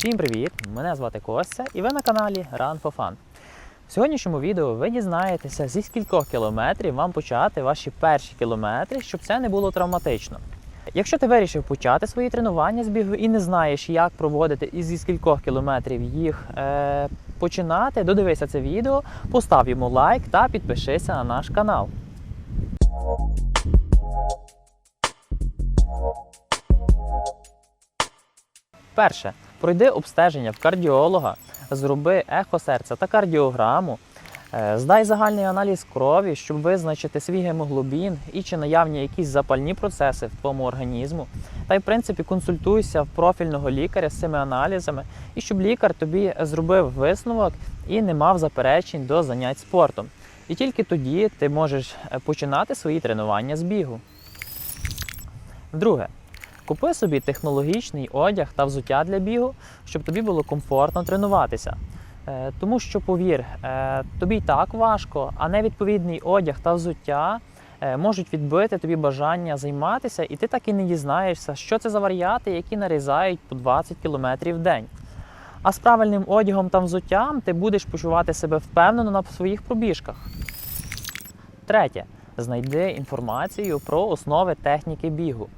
Всім привіт! Мене звати Костя і ви на каналі Run for Fun. В сьогоднішньому відео ви дізнаєтеся, зі скількох кілометрів вам почати ваші перші кілометри, щоб це не було травматично. Якщо ти вирішив почати свої тренування з бігу і не знаєш, як проводити і зі скількох кілометрів їх е, починати, додивися це відео, постав йому лайк та підпишися на наш канал. Перше, пройди обстеження в кардіолога, зроби ехо серця та кардіограму, е, здай загальний аналіз крові, щоб визначити свій гемоглобін і чи наявні якісь запальні процеси в твоєму організму. Та й в принципі консультуйся в профільного лікаря з цими аналізами, і щоб лікар тобі зробив висновок і не мав заперечень до занять спортом. І тільки тоді ти можеш е, починати свої тренування з бігу. Друге, Купи собі технологічний одяг та взуття для бігу, щоб тобі було комфортно тренуватися. Е, Тому що, повір, е, тобі й так важко, а невідповідний одяг та взуття е, можуть відбити тобі бажання займатися, і ти так і не дізнаєшся, що це за варіати, які нарізають по 20 км в день. А з правильним одягом та взуттям ти будеш почувати себе впевнено на своїх пробіжках. Третє. Знайди інформацію про основи техніки бігу.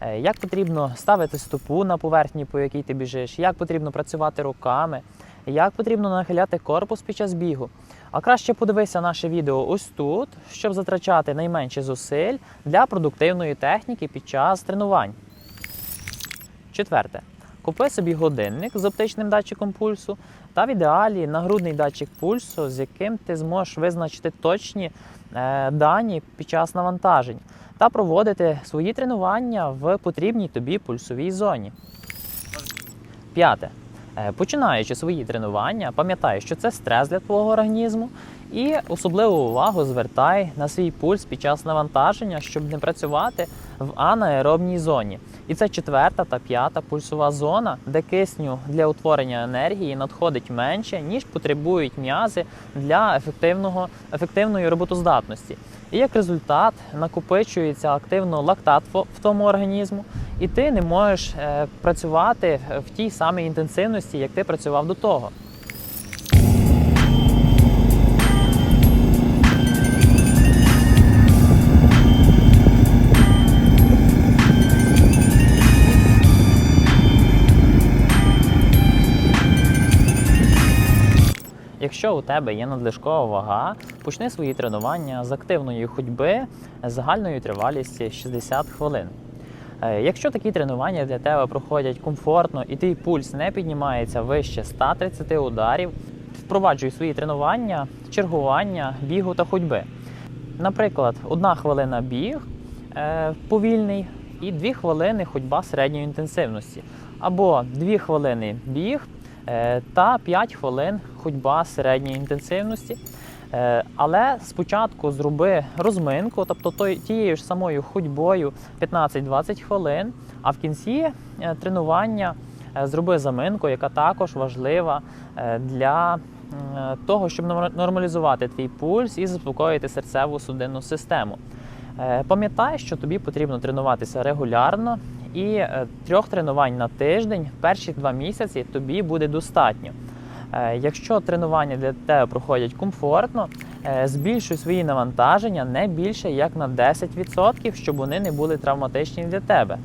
Е, Як потрібно ставити стопу на поверхні, по якій ти біжиш, як потрібно працювати руками, як потрібно нахиляти корпус під час бігу. А краще подивися наше відео ось тут, щоб затрачати найменше зусиль для продуктивної техніки під час тренувань. Четверте. Купи собі годинник з оптичним датчиком пульсу та в ідеалі нагрудний датчик пульсу, з яким ти зможеш визначити точні е, дані під час навантажень та проводити свої тренування в потрібній тобі пульсовій зоні. П'яте. Е, Починаючи свої тренування, пам'ятай, що це стрес для твого організму, і особливу увагу звертай на свій пульс під час навантаження, щоб не працювати в анаеробній зоні. І це четверта та п'ята пульсова зона, де кисню для утворення енергії надходить менше, ніж потребують м'язи для ефективного, ефективної роботоздатності. І як результат накопичується активно лактат в тому організму, і ти не можеш е, працювати в тій самій інтенсивності, як ти працював до того. Якщо у тебе є надлишкова вага, почни свої тренування з активної ходьби з загальною тривалістю 60 хвилин. Е, Якщо такі тренування для тебе проходять комфортно і твій пульс не піднімається вище 130 ударів, впроваджуй свої тренування, чергування, бігу та ходьби. Наприклад, одна хвилина біг е, повільний і 2 хвилини ходьба середньої інтенсивності, або 2 хвилини біг та 5 хвилин ходьба середньої інтенсивності. Е, Але спочатку зроби розминку, тобто тією ж самою ходьбою 15-20 хвилин, а в кінці е, тренування е, зроби заминку, яка також важлива е, для е, того, щоб нор- нормалізувати твій пульс і заспокоїти серцеву судинну систему. Е, Пам'ятай, що тобі потрібно тренуватися регулярно, і е, трьох тренувань на тиждень в перші два місяці тобі буде достатньо. Е, Якщо тренування для тебе проходять комфортно, е, збільшуй свої навантаження не більше як на 10%, щоб вони не були травматичні для тебе.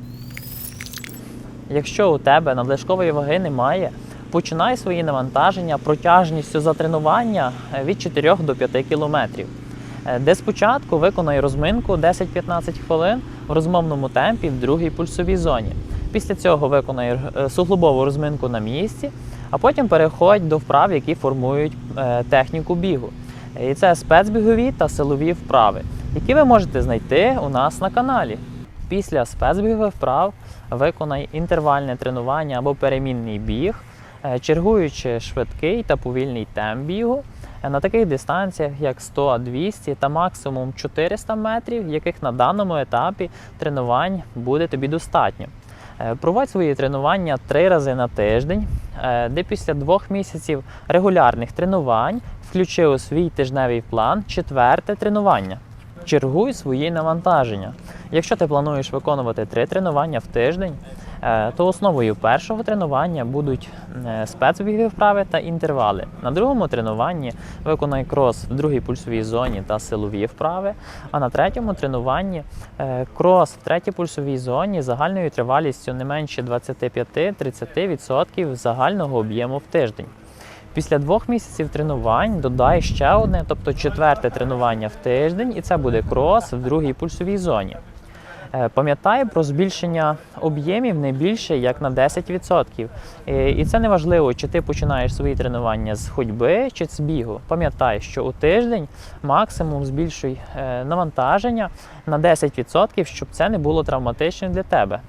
Якщо у тебе надлишкової ваги немає, починай свої навантаження протяжністю за тренування від 4 до 5 кілометрів. Е, Де спочатку виконай розминку 10-15 хвилин в розмовному темпі в другій пульсовій зоні. Після цього виконай е, суглобову розминку на місці, а потім переходь до вправ, які формують е, техніку бігу. І це спецбігові та силові вправи, які ви можете знайти у нас на каналі. Після спецбігових вправ виконай інтервальне тренування або перемінний біг, чергуючи швидкий та повільний темп бігу е, на таких дистанціях, як 100, 200 та максимум 400 метрів, яких на даному етапі тренувань буде тобі достатньо. Е, Проводь свої тренування три рази на тиждень, е, де після двох місяців регулярних тренувань включи у свій тижневий план четверте тренування. Чергуй свої навантаження. Якщо ти плануєш виконувати три тренування в тиждень, Е, То основою першого тренування будуть е, спецбігові вправи та інтервали. На другому тренуванні виконай крос в другій пульсовій зоні та силові вправи. А на третьому тренуванні е, крос в третій пульсовій зоні загальною тривалістю не менше 25-30% загального об'єму в тиждень. Після двох місяців тренувань додай ще одне, тобто четверте тренування в тиждень, і це буде крос в другій пульсовій зоні. Е, Пам'ятай про збільшення об'ємів не більше як на 10%. Е, І це не важливо, чи ти починаєш свої тренування з ходьби чи з бігу. Пам'ятай, що у тиждень максимум збільшуй е, навантаження на 10%, щоб це не було травматичним для тебе.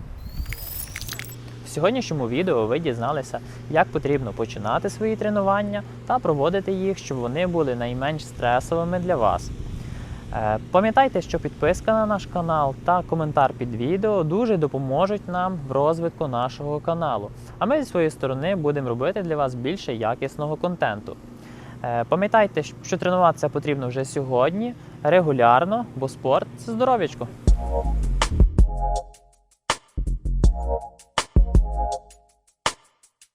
В сьогоднішньому відео ви дізналися, як потрібно починати свої тренування та проводити їх, щоб вони були найменш стресовими для вас. Е, Пам'ятайте, що підписка на наш канал та коментар під відео дуже допоможуть нам в розвитку нашого каналу. А ми зі своєї сторони будемо робити для вас більше якісного контенту. Е, Пам'ятайте, що тренуватися потрібно вже сьогодні, регулярно, бо спорт це здоров'ячко.